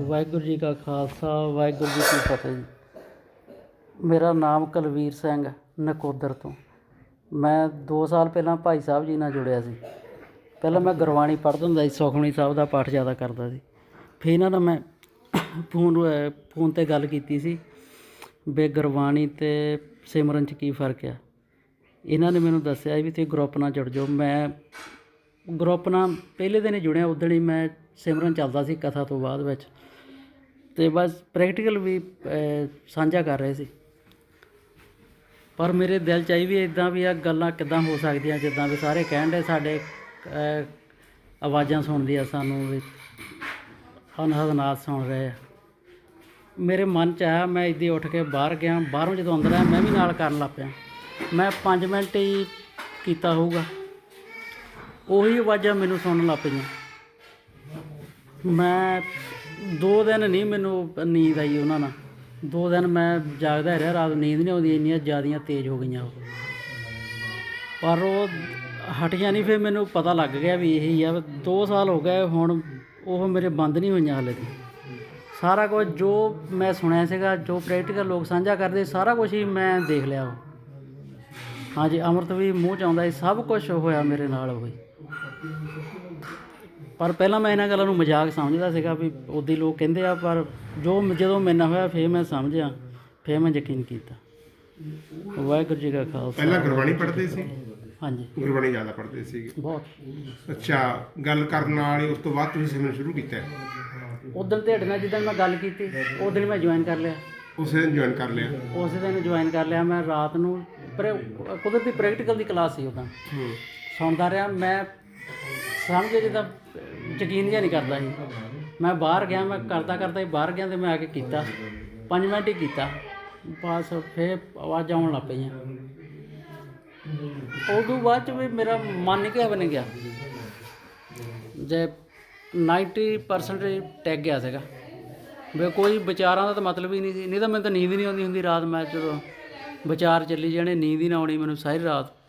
ਵਾਹਿਗੁਰੂ ਜੀ ਕਾ ਖਾਲਸਾ, ਵਾਹਿਗੁਰੂ ਜੀ ਕੀ ਫਤਿਹ ਜੀ। ਮੇਰਾ ਨਾਮ ਕੁਲਵੀਰ ਸਿੰਘ ਨਕੋਦਰ ਤੋਂ। ਮੈਂ 2 ਸਾਲ ਪਹਿਲਾਂ ਭਾਈ ਸਾਹਿਬ ਜੀ ਨਾਲ ਜੁੜਿਆ ਸੀ। ਪਹਿਲਾਂ ਮੈਂ ਗੁਰਬਾਣੀ ਪੜ੍ਹਦਾ ਹੁੰਦਾ ਸੀ, ਸੁਖਮਨੀ ਸਾਹਿਬ ਦਾ ਪਾਠ ਜ਼ਿਆਦਾ ਕਰਦਾ ਸੀ। ਫਿਰ ਇਹਨਾਂ ਨਾਲ ਮੈਂ ਫੋਨ ਫੋਨ ਤੇ ਗੱਲ ਕੀਤੀ ਸੀ ਵੀ ਗੁਰਬਾਣੀ ਤੇ ਸਿਮਰਨ 'ਚ ਕੀ ਫ਼ਰਕ ਆ। ਇਹਨਾਂ ਨੇ ਮੈਨੂੰ ਦੱਸਿਆ ਵੀ ਤੁਸੀਂ ਗਰੁੱਪ ਨਾਲ ਜੁੜ ਜਾਓ। ਮੈਂ ਗਰੁੱਪ ਨਾਲ ਪਹਿਲੇ ਦਿਨ ਹੀ ਜੁੜਿਆ, ਉਦੋਂ ਹੀ ਮੈਂ ਸਿਮਰਨ ਚੱਲਦਾ ਸੀ ਕਥਾ ਤੋਂ ਬਾਅਦ ਵਿੱਚ। ਤੇ ਬਸ ਪ੍ਰੈਕਟੀਕਲ ਵੀ ਸਾਂਝਾ ਕਰ ਰਹੇ ਸੀ। ਪਰ ਮੇਰੇ ਦਿਲ ਚ ਆਈ ਵੀ ਇਦਾਂ ਵੀ ਆ, ਗੱਲਾਂ ਕਿਦਾਂ ਹੋ ਸਕਦੀਆਂ, ਜਿੱਦਾਂ ਵੀ ਸਾਰੇ ਕਹਿਣ ਦੇ ਸਾਡੇ ਆਵਾਜ਼ਾਂ ਸੁਣਦੀ ਆ ਸਾਨੂੰ ਵੀ ਅਨਹਦ ਸੁਣ ਰਹੇ ਆ। ਮੇਰੇ ਮਨ ਚ ਆਇਆ, ਮੈਂ ਇੱਦੀ ਉੱਠ ਕੇ ਬਾਹਰ ਗਿਆ, ਬਾਹਰੋਂ ਜਦੋਂ ਅੰਦਰ ਆਇਆ, ਮੈਂ ਵੀ ਨਾਲ ਕਰਨ ਲੱਗ ਪਿਆ। ਮੈਂ 5 ਮਿੰਟ ਹੀ ਕੀਤਾ ਹੋਊਗਾ। ਉਹੀ ਆਵਾਜ਼ਾਂ ਮੈਨੂੰ ਸੁਣਨ ਲੱਗ ਪਈਆਂ। ਮੈਂ ਦੋ ਦਿਨ ਨਹੀਂ ਮੈਨੂੰ ਨੀਂਦ ਆਈ ਉਹਨਾਂ ਨਾਲ। ਦੋ ਦਿਨ ਮੈਂ ਜਾਗਦਾ ਰਿਹਾ, ਰਾਤ ਨੀਂਦ ਨਹੀਂ ਆਉਂਦੀ, ਇੰਨੀਆਂ ਜ਼ਿਆਦੀਆਂ ਤੇਜ਼ ਹੋ ਗਈਆਂ। ਉਹ ਪਰ ਉਹ ਹਟੀਆਂ ਨਹੀਂ ਫਿਰ ਮੈਨੂੰ ਪਤਾ ਲੱਗ ਗਿਆ ਵੀ ਇਹੀ ਆ। 2 ਸਾਲ ਹੋ ਗਏ, ਹੁਣ ਉਹ ਮੇਰੇ ਬੰਦ ਨਹੀਂ ਹੋਈਆਂ ਹਾਲੇ ਤੱਕ ਸਾਰਾ ਕੁਝ ਜੋ ਮੈਂ ਸੁਣਿਆ ਸੀਗਾ, ਜੋ ਪ੍ਰੈਕਟੀਕਲ ਲੋਕ ਸਾਂਝਾ ਕਰਦੇ, ਸਾਰਾ ਕੁਝ ਹੀ ਮੈਂ ਦੇਖ ਲਿਆ। ਉਹ ਹਾਂਜੀ, ਅੰਮ੍ਰਿਤ ਵੀ ਮੂੰਹ ਚ ਆਉਂਦਾ ਸੀ, ਸਭ ਕੁਝ ਹੋਇਆ ਮੇਰੇ ਨਾਲ ਹੋਈ ਪਰ ਪਹਿਲਾਂ ਮੈਂ ਇਹਨਾਂ ਗੱਲਾਂ ਨੂੰ ਮਜ਼ਾਕ ਸਮਝਦਾ ਸੀਗਾ ਵੀ ਉਹਦੀ ਲੋਕ ਕਹਿੰਦੇ ਆ ਪਰ ਜੋ ਜਦੋਂ ਮੇਰੇ ਨਾਲ ਹੋਇਆ ਫੇਰ ਮੈਂ ਸਮਝਿਆ ਫੇਰ ਮੈਂ ਯਕੀਨ ਕੀਤਾ। ਵਾਹਿਗੁਰੂ ਜੀ ਕਾ ਖਾਲਸਾ। ਪਹਿਲਾਂ ਗੁਰਬਾਣੀ ਪੜ੍ਹਦੇ ਸੀ? ਹਾਂਜੀ। ਗੁਰਬਾਣੀ ਜ਼ਿਆਦਾ ਪੜ੍ਹਦੇ ਸੀਗੇ? ਬਹੁਤ। ਅੱਛਾ ਗੱਲ ਕਰਨ ਵਾਲੀ ਉਸ ਤੋਂ ਬਾਅਦ ਤੁਸੀਂ ਸਿਮਰਨ ਸ਼ੁਰੂ ਕੀਤਾ। ਉਦੋਂ ਢੇਡ ਨਾਲ ਜਿੱਦਣ ਮੈਂ ਗੱਲ ਕੀਤੀ ਉਸ ਦਿਨ ਮੈਂ ਜੁਆਇਨ ਕਰ ਲਿਆ। ਉਸੇ ਦਿਨ ਜੁਆਇਨ ਕਰ ਲਿਆ? ਉਸੇ ਦਿਨ ਜੁਆਇਨ ਕਰ ਲਿਆ ਮੈਂ ਰਾਤ ਨੂੰ। ਪਰ ਕੁਦਰਤੀ ਪ੍ਰੈਕਟੀਕਲ ਦੀ ਕਲਾਸ ਸੀ ਉਦੋਂ। ਸੁਣਦਾ ਰਿਹਾ ਮੈਂ ਸਮਝ ਜਿੱਦਾਂ ਯਕੀਨ ਜਿਹਾ ਨਹੀਂ ਕਰਦਾ ਸੀ। ਮੈਂ ਬਾਹਰ ਗਿਆ, ਮੈਂ ਕਰਦਾ ਕਰਦਾ ਹੀ ਬਾਹਰ ਗਿਆ ਤੇ ਮੈਂ ਆ ਕੇ ਕੀਤਾ। 5 ਮਿੰਟ ਹੀ ਕੀਤਾ। ਬਸ ਫੇਰ ਆਵਾਜ਼ ਆਉਣ ਲੱਗ ਪਈਆਂ। ਉਦੋਂ ਬਾਅਦ ਚ ਵੀ ਮੇਰਾ ਮਨ ਨਹੀਂ ਕਿਹਾ ਬਣ ਗਿਆ। ਜੇ 90% ਟੈਗ ਗਿਆ ਸੀਗਾ। ਵੀ ਕੋਈ ਵਿਚਾਰਾਂ ਦਾ ਤਾਂ ਮਤਲਬ ਹੀ ਨਹੀਂ ਸੀ। ਨਹੀਂ ਤਾਂ ਮੈਨੂੰ ਤਾਂ ਨੀਂਦ ਹੀ ਨਹੀਂ ਆਉਂਦੀ ਹੁੰਦੀ ਰਾਤ। ਮੈਂ ਜਦੋਂ ਵਿਚਾਰ ਚੱਲੀ ਜਾਣੇ, ਨੀਂਦ ਹੀ ਨਾ ਆਉਣੀ ਮੈਨੂੰ ਸਾਰੀ ਰਾਤ।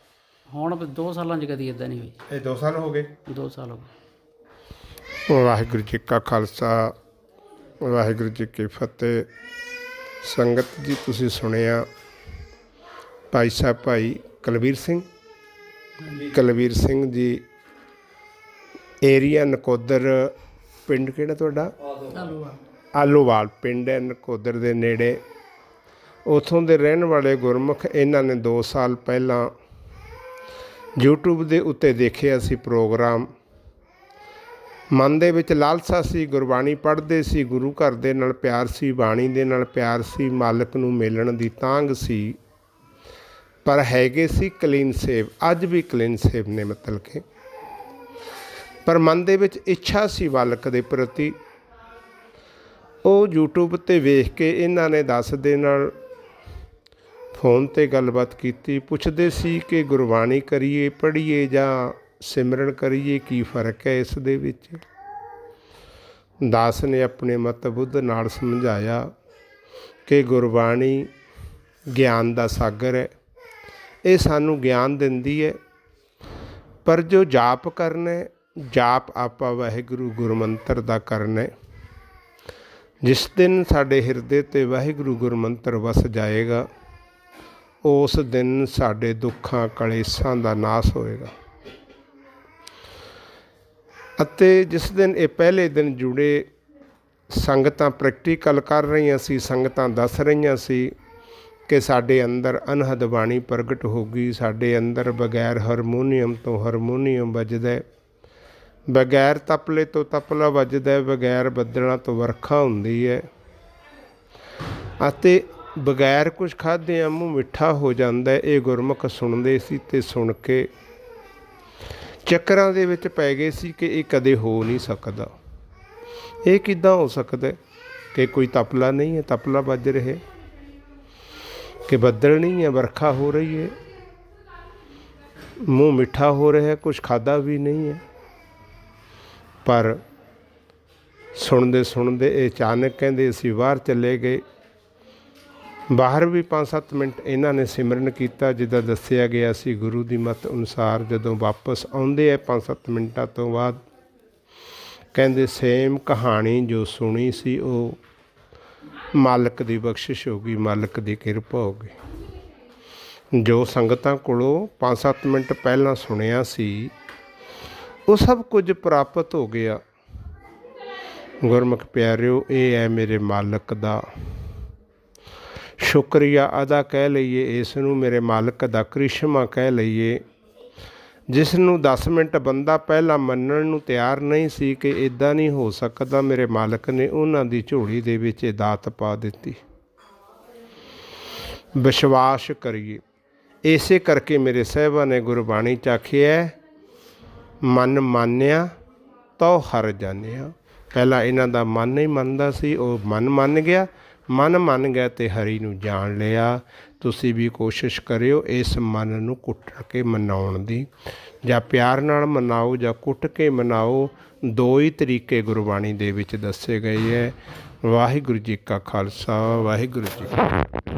ਹੁਣ 2 ਸਾਲਾਂ 'ਚ ਕਦੀ ਇਦਾਂ ਨਹੀਂ ਹੋਈ। ਇਹ 2 ਸਾਲ ਹੋ ਗਏ? 2 ਸਾਲ ਹੋ ਗਏ। ਵਾਹਿਗੁਰੂ ਜੀ ਕਾ ਖਾਲਸਾ ਵਾਹਿਗੁਰੂ ਜੀ ਕੀ ਫਤਿਹ। ਸੰਗਤ ਜੀ ਤੁਸੀਂ ਸੁਣਿਆ ਭਾਈ ਸਾਹਿਬ ਭਾਈ ਕੁਲਵੀਰ ਸਿੰਘ? ਕੁਲਵੀਰ ਸਿੰਘ ਜੀ ਏਰੀਆ ਨਕੋਦਰ ਪਿੰਡ ਕਿਹੜਾ ਤੁਹਾਡਾ? ਆਲੋਵਾਲ। ਪਿੰਡ ਹੈ ਨਕੋਦਰ ਦੇ ਨੇੜੇ। ਉਥੋਂ ਦੇ ਰਹਿਣ ਵਾਲੇ ਗੁਰਮੁਖ ਇਹਨਾਂ ਨੇ 2 ਸਾਲ ਪਹਿਲਾਂ YouTube ਦੇ ਉੱਤੇ ਦੇਖਿਆ ਸੀ ਪ੍ਰੋਗਰਾਮ। ਮਨ ਦੇ ਵਿੱਚ ਲਾਲਸਾ ਸੀ, ਗੁਰਬਾਣੀ ਪੜ੍ਹਦੇ ਸੀ, ਗੁਰੂ ਘਰ ਦੇ ਨਾਲ ਪਿਆਰ ਸੀ, ਬਾਣੀ ਦੇ ਨਾਲ ਪਿਆਰ ਸੀ, ਮਾਲਕ ਨੂੰ ਮਿਲਣ ਦੀ ਤਾਂਗ ਸੀ। ਪਰ ਹੈਗੇ ਸੀ ਕਲੀਨ ਸੇਵ, ਅੱਜ ਵੀ ਕਲੀਨ ਸੇਵ ਨੇ ਮਤਲਬ ਕਿ। ਪਰ ਮਨ ਦੇ ਵਿੱਚ ਇੱਛਾ ਸੀ ਮਾਲਕ ਦੇ ਪ੍ਰਤੀ। ਉਹ YouTube ਤੇ ਵੇਖ ਕੇ ਇਹਨਾਂ ਨੇ ਦੱਸ ਦੇ ਨਾਲ ਫੋਨ ਤੇ ਗੱਲਬਾਤ ਕੀਤੀ, ਪੁੱਛਦੇ ਸੀ ਕਿ ਗੁਰਬਾਣੀ ਕਰੀਏ, ਪੜ੍ਹੀਏ ਜਾਂ ਸਿਮਰਨ ਕਰੀਏ, ਕੀ ਫ਼ਰਕ ਹੈ ਇਸ ਦੇ ਵਿੱਚ? ਦਾਸ ਨੇ ਆਪਣੇ ਮਤ ਬੁੱਧ ਨਾਲ ਸਮਝਾਇਆ ਕਿ ਗੁਰਬਾਣੀ ਗਿਆਨ ਦਾ ਸਾਗਰ ਹੈ। ਇਹ ਸਾਨੂੰ ਗਿਆਨ ਦਿੰਦੀ ਹੈ। ਪਰ ਜੋ ਜਾਪ ਕਰਨਾ ਜਾਪ ਆਪਾ ਵਾਹਿਗੁਰੂ ਗੁਰਮੰਤਰ ਦਾ ਕਰਨਾ ਜਿਸ ਦਿਨ ਸਾਡੇ ਹਿਰਦੇ ਤੇ ਵਾਹਿਗੁਰੂ ਗੁਰਮੰਤਰ ਵਸ ਜਾਏਗਾ ਉਸ ਦਿਨ ਸਾਡੇ ਦੁੱਖਾਂ ਕਲੇਸ਼ਾਂ ਦਾ ਨਾਸ ਹੋਏਗਾ। ਅਤੇ ਜਿਸ ਦਿਨ ਇਹ ਪਹਿਲੇ ਦਿਨ ਜੁੜੇ ਸੰਗਤਾਂ ਪ੍ਰੈਕਟੀਕਲ ਕਰ ਰਹੀਆਂ ਸੀ, ਸੰਗਤਾਂ ਦੱਸ ਰਹੀਆਂ ਸੀ ਕਿ ਸਾਡੇ ਅੰਦਰ ਅਨਹਦ ਬਾਣੀ ਪ੍ਰਗਟ ਹੋ ਗਈ, ਸਾਡੇ ਅੰਦਰ ਬਗੈਰ ਹਾਰਮੋਨੀਅਮ ਤੋਂ ਹਾਰਮੋਨੀਅਮ ਵੱਜਦਾ ਬਗੈਰ ਤਪਲੇ ਤੋਂ ਤਪਲਾ ਵੱਜਦਾ ਬਗੈਰ ਬੱਦਲਾਂ ਤੋਂ ਵਰਖਾ ਹੁੰਦੀ ਹੈ। ਅਤੇ ਬਗੈਰ ਕੁਝ ਆ ਮੂੰਹ ਮਿੱਠਾ ਹੋ ਜਾਂਦਾ ਇਹ ਗੁਰਮੁਖ ਸੁਣਦੇ ਸੀ ਤੇ ਸੁਣ ਕੇ ਚੱਕਰਾਂ ਦੇ ਵਿੱਚ ਪੈ ਗਏ ਸੀ ਕਿ ਇਹ ਕਦੇ ਹੋ ਨਹੀਂ ਸਕਦਾ। ਇਹ ਕਿੱਦਾਂ ਹੋ ਸਕਦਾ ਕਿ ਕੋਈ ਤਪਲਾ ਨਹੀਂ ਹੈ, ਤਪਲਾ ਵੱਜ ਰਿਹਾ ਕਿ ਬੱਦਲ ਨਹੀਂ ਹੈ, ਵਰਖਾ ਹੋ ਰਹੀ ਹੈ? ਮੂੰਹ ਮਿੱਠਾ ਹੋ ਰਿਹਾ ਹੈ ਕੁਝ ਖਾਦਾ ਵੀ ਨਹੀਂ ਹੈ? ਪਰ ਸੁਣਦੇ ਸੁਣਦੇ ਇਹ ਅਚਾਨਕ ਕਹਿੰਦੇ ਅਸੀਂ ਬਾਹਰ ਚੱਲੇ ਗਏ। ਬਾਹਰ ਵੀ 5-7 ਮਿੰਟ ਇਹਨਾਂ ਨੇ ਸਿਮਰਨ ਕੀਤਾ, ਜਿੱਦਾਂ ਦੱਸਿਆ ਗਿਆ ਸੀ ਗੁਰੂ ਦੀ ਮਤ ਅਨੁਸਾਰ ਜਦੋਂ ਵਾਪਸ ਆਉਂਦੇ ਆ 5-7 ਮਿੰਟਾਂ ਤੋਂ ਬਾਅਦ, ਕਹਿੰਦੇ ਸੇਮ ਕਹਾਣੀ ਜੋ ਸੁਣੀ ਸੀ ਉਹ ਮਾਲਕ ਦੀ ਬਖਸ਼ਿਸ਼ ਹੋ ਗਈ, ਮਾਲਕ ਦੀ ਕਿਰਪਾ ਹੋ ਗਈ। ਜੋ ਸੰਗਤਾਂ ਕੋਲੋਂ 5-7 ਮਿੰਟ ਪਹਿਲਾਂ ਸੁਣਿਆ ਸੀ, ਉਹ ਸਭ ਕੁਝ ਪ੍ਰਾਪਤ ਹੋ ਗਿਆ। ਗੁਰਮੁਖ ਪਿਆਰਿਓ, ਇਹ ਹੈ ਮੇਰੇ ਮਾਲਕ ਦਾ ਸ਼ੁਕਰੀਆ ਅਦਾ ਕਹਿ ਲਈਏ, ਇਸ ਨੂੰ ਮੇਰੇ ਮਾਲਕ ਦਾ ਕ੍ਰਿਸ਼ਮਾ ਕਹਿ ਲਈਏ। ਜਿਸ ਨੂੰ 10 ਮਿੰਟ ਬੰਦਾ ਪਹਿਲਾਂ ਮੰਨਣ ਨੂੰ ਤਿਆਰ ਨਹੀਂ ਸੀ ਕਿ ਇਦਾਂ ਨਹੀਂ ਹੋ ਸਕਦਾ, ਮੇਰੇ ਮਾਲਕ ਨੇ ਉਹਨਾਂ ਦੀ ਝੋਲੀ ਦੇ ਵਿੱਚ ਇਹ ਦਾਤ ਪਾ ਦਿੱਤੀ। ਵਿਸ਼ਵਾਸ ਕਰੀਏ। ਇਸੇ ਕਰਕੇ ਮੇਰੇ ਸਹਿਬਾ ਨੇ ਗੁਰਬਾਣੀ ਚ ਆਖਿਆ ਮਨ ਮਾਨਿਆ, ਤਉ ਹਰ ਜਾਣਿਆ। ਪਹਿਲਾਂ ਇਹਨਾਂ ਦਾ ਮਨ ਨਹੀਂ ਮੰਨਦਾ ਸੀ, ਉਹ ਮਨ ਮੰਨ ਗਿਆ। ਮਨ ਮੰਨ ਗਿਆ ਤੇ ਹਰੀ ਨੂੰ ਜਾਣ ਲਿਆ। ਤੁਸੀਂ ਵੀ ਕੋਸ਼ਿਸ਼ ਕਰਿਓ ਇਸ ਮਨ ਨੂੰ ਕੁੱਟ ਕੇ ਮਨਾਉਣ ਦੀ। ਜਾਂ ਪਿਆਰ ਨਾਲ ਮਨਾਓ ਜਾਂ ਕੁੱਟ ਕੇ ਮਨਾਓ, ਦੋ ਹੀ ਤਰੀਕੇ ਗੁਰਬਾਣੀ ਦੇ ਵਿੱਚ ਦੱਸੇ ਗਏ ਹੈ ਵਾਹਿਗੁਰੂ ਜੀ ਕਾ ਖਾਲਸਾ, ਵਾਹਿਗੁਰੂ ਜੀ